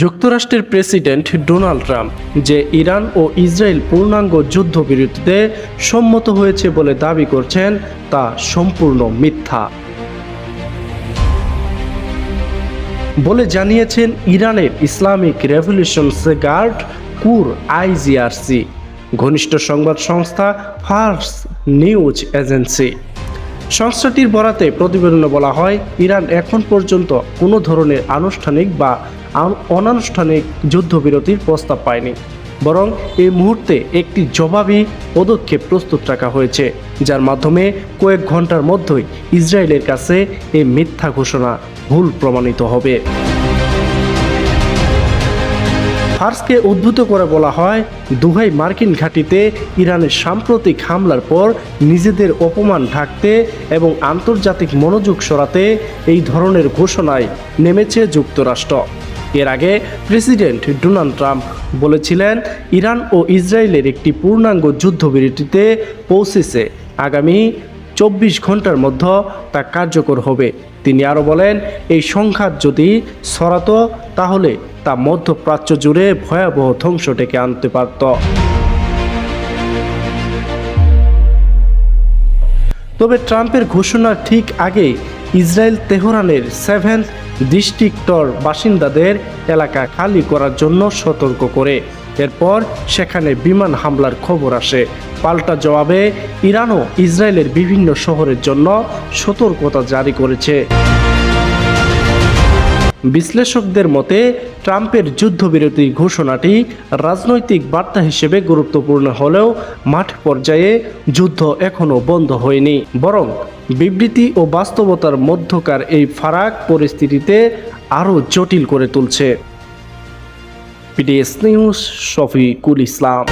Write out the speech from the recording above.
যুক্তরাষ্ট্রের president Donald Trump, যে Iran ও ইসরায়েল পূর্ণাঙ্গ যুদ্ধবিরতিতে সম্মত হয়েছে বলে দাবি করছেন, তা সম্পূর্ণ মিথ্যা। বলে জানিয়েছেন ইরানের Islamic revolutions guard corps IGRC, ঘনিষ্ঠ সংবাদ সংস্থা ফার্স নিউজ এজেন্সি। সংস্থাটির বরাতে প্রতিবেদনে বলা হয়, ইরান এখন পর্যন্ত কোনো ধরনের আনুষ্ঠানিক বা অনানুষ্ঠানিক যুদ্ধবিরতির প্রস্তাব পায়নি। বরং এই মুহূর্তে একটি জবাবি পদক্ষেপ প্রস্তুত রাখা হয়েছে, যার মাধ্যমে কয়েক ঘণ্টার মধ্যেই ইসরায়েলের কাছে এই মিথ্যা ঘোষণা ভুল প্রমাণিত হবে। ফার্সকে উদ্ভূত করে বলা হয়, দুহাই মার্কিন ঘাঁটিতে ইরানের সাম্প্রতিক হামলার পর নিজেদের অপমান ঢাকতে এবং আন্তর্জাতিক মনোযোগ সরাতে এই ধরনের ঘোষণায় নেমেছে যুক্তরাষ্ট্র। এর আগে প্রেসিডেন্ট ডোনাল্ড ট্রাম্প বলেছিলেন, ইরান ও ইসরায়েলের একটি পূর্ণাঙ্গ যুদ্ধবিরতিতে পৌঁছেছে। আগামী চব্বিশ ঘণ্টার মধ্যে তা কার্যকর হবে। তিনি আরও বলেন, এই সংঘাত যদি সরাতো তাহলে তা মধ্যপ্রাচ্য জুড়ে ভয়াবহ ধ্বংস ডেকে আনতে পারত। তবে ট্রাম্পের ঘোষণার ঠিক আগে ইসরায়েল তেহরানের সেভেন্থ ডিস্ট্রিক্টর বাসিন্দাদের এলাকা খালি করার জন্য সতর্ক করে। এরপর সেখানে বিমান হামলার খবর আসে। পাল্টা জবাবে ইরানও ইসরায়েলের বিভিন্ন শহরের জন্য সতর্কতা জারি করেছে। বিশ্লেষকদের মতে, ট্রাম্পের যুদ্ধবিরতি ঘোষণাটি রাজনৈতিক বার্তা হিসেবে গুরুত্বপূর্ণ হলেও মাঠ পর্যায়ে যুদ্ধ এখনও বন্ধ হয়নি। বরং বিবৃতি ও বাস্তবতার মধ্যকার এই ফারাক পরিস্থিতিতে আরও জটিল করে তুলছে। PDS news, Shafiqul Islam.